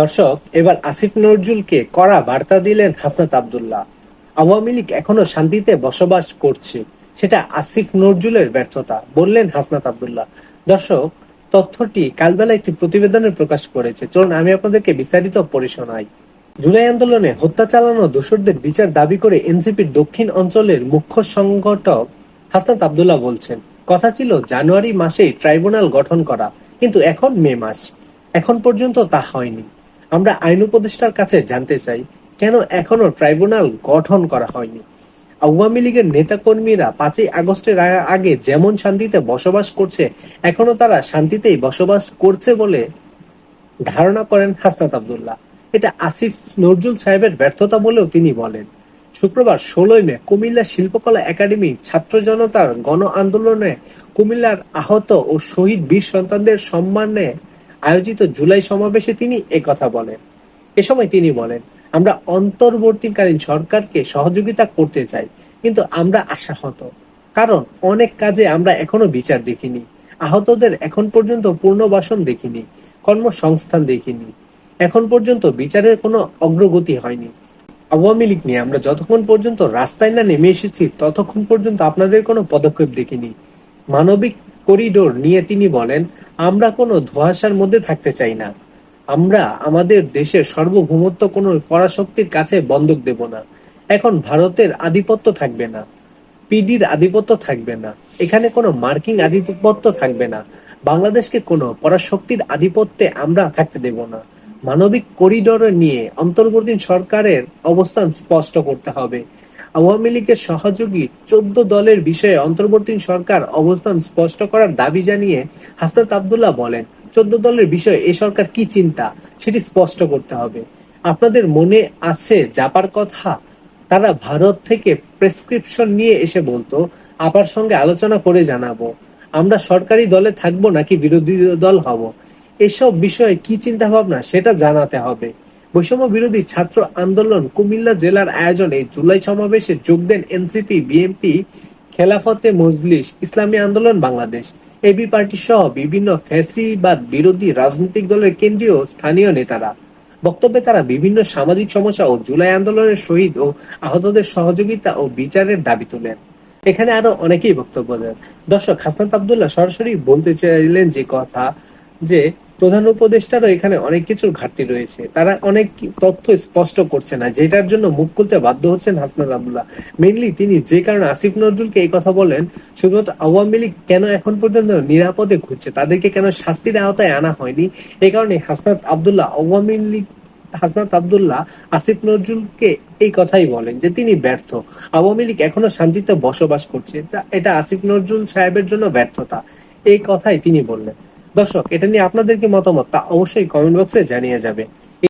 দর্শক, এবার আসিফ নজরুলকে কড়া বার্তা দিলেন হাসনাত আব্দুল্লাহ। আওয়ামী লীগ এখনও শান্তিতে বসবাস করছে, সেটা আসিফ নজরুলের ব্যর্থতা, বললেন হাসনাত আব্দুল্লাহ। দর্শক, তথ্যটি কালবেলা একটি প্রতিবেদনে প্রকাশ করেছে। চলুন, আমি আপনাদেরকে বিস্তারিত পড়ে শোনাই। জুলাই আন্দোলনে হত্যা চালানো দোষরদের বিচার দাবি করে এনসিপির দক্ষিণ অঞ্চলের মুখ্য সংগঠক হাসনাত আব্দুল্লাহ বলছেন, কথা ছিল জানুয়ারি মাসেই ট্রাইব্যুনাল গঠন করা, কিন্তু এখন মে মাস। এখন পর্যন্ত তা হয়নি। আমরা আইন উপদেষ্টার কাছে জানতে চাই, কেন এখনও ট্রাইব্যুনাল গঠন করা হয়নি? আওয়ামী লীগের নেতাকর্মীরা পাঁচই আগস্টের আগে যেমন শান্তিতে বসবাস করছে এখনও তারা শান্তিতেই বসবাস করছে বলে ধারণা করেন হাসনাত আবদুল্লাহ। এটা আসিফ নজরুল সাহেবের ব্যর্থতা বলেও তিনি বলেন। শুক্রবার ষোলোই মে কুমিল্লা শিল্পকলা একাডেমি ছাত্র জনতার গণ আন্দোলনে কুমিল্লার আহত ও শহীদ বীর সন্তানদের সম্মানে আয়োজিত জুলাই সমাবেশে তিনি একথা বলেন। এ সময় তিনি বলেন, আমরা অন্তর্বর্তীকালীন সরকারকে সহযোগিতা করতে চাই, কিন্তু আমরা আশাহত। কারণ অনেক কাজে আমরা এখনও বিচার দেখিনি। আহতদের এখন পর্যন্ত পুনর্বাসন দেখিনি, কর্মসংস্থান দেখিনি। এখন পর্যন্ত বিচারের কোনো অগ্রগতি হয়নি। আওয়ামী লীগ নিয়ে আমরা যতক্ষণ পর্যন্ত রাস্তায় না নেমে এসেছি, ততক্ষণ পর্যন্ত আপনাদের কোনো পদক্ষেপ দেখিনি। মানবিক করিডোর নিয়ে তিনি বলেন আমরা কোনো ধোঁয়াশার মধ্যে থাকতে চাই না। আমরা আমাদের দেশের সার্বভৌমত্ব কোনো পরাশক্তির কাছে বন্ধক দেব না। এখন ভারতের আধিপত্য থাকবে না। পিডির আধিপত্য থাকবে না। এখানে কোনো মার্কিং আধিপত্য থাকবে না। বাংলাদেশকে কোনো পরাশক্তির আধিপত্যে আমরা থাকতে দেব না। মানবিক করিডোর নিয়ে অন্তর্বর্তী সরকারের অবস্থান স্পষ্ট করতে হবে। আওয়ামী লীগের সহযোগী চোদ্দ দলের বিষয়ে অন্তর্বর্তী সরকার অবস্থান স্পষ্ট করার দাবি জানিয়ে হাসনাত আবদুল্লাহ বলেন, চোদ্দ দলের বিষয়ে এ সরকার কি চিন্তা সেটি স্পষ্ট করতে হবে। আপনাদের মনে আছে জাপার কথা? তারা ভারত থেকে প্রেসক্রিপশন নিয়ে এসে বলতো, আপার সঙ্গে আলোচনা করে জানাব। আমরা সরকারি দলে থাকব নাকি বিরোধী দল হব? এসব বিষয়ে কি চিন্তা ভাবনা সেটা জানাতে হবে। বৈষম্য বিরোধী ছাত্র আন্দোলন কুমিল্লা জেলার আয়োজনে জুলাই সমাবেশে যোগ দেন এনসিপি, বিএনপি, খেলাফতে মজলিস, ইসলামী আন্দোলন, বাংলাদেশ। এবি পার্টি সহ বিভিন্ন ফ্যাসিবাদ বিরোধী রাজনৈতিক দলের কেন্দ্রীয় স্থানীয় নেতারা। বক্তব্যে তারা বিভিন্ন সামাজিক সমস্যা ও জুলাই আন্দোলনের শহীদ ও আহতদের সহযোগিতা ও বিচারের দাবি তোলেন। এখানে আরও অনেকেই বক্তব্য দেন। দর্শক, হাসনাত আবদুল্লাহ সরাসরি বলতে চাইলেন যে কথা যে প্রধান উপদেষ্টারও এখানে অনেক কিছুর ঘাটতি রয়েছে। তারা অনেক তথ্য স্পষ্ট করছে না, যেটার জন্য মুখ খুলতে বাধ্য হচ্ছেন হাসনাত আব্দুল্লাহ। মেইনলি তিনি যে কারণে আসিফ নজরুলকে এই কথা বলেন, শুধুমাত্র আওয়ামী লীগ কেন এখন পর্যন্ত নিরাপদে ঘুরছে? তাদেরকে কেন শাস্তির আওতায় আনা হয়নি? এই কারণে হাসনাত আব্দুল্লাহ, আওয়ামী লীগ, হাসনাত আব্দুল্লাহ, আসিফ নজরুলকে এই কথাই বলেন যে তিনি ব্যর্থ। আওয়ামী লীগ এখনও শান্তিতে বসবাস করছে। এটা আসিফ নজরুল সাহেবের জন্য ব্যর্থতা। এই কথাই তিনি বললেন। দর্শক এটা নিয়ে আপনাদের কি মতামত? তা অবশ্যই কমেন্ট বক্সে জানিয়ে যাবে।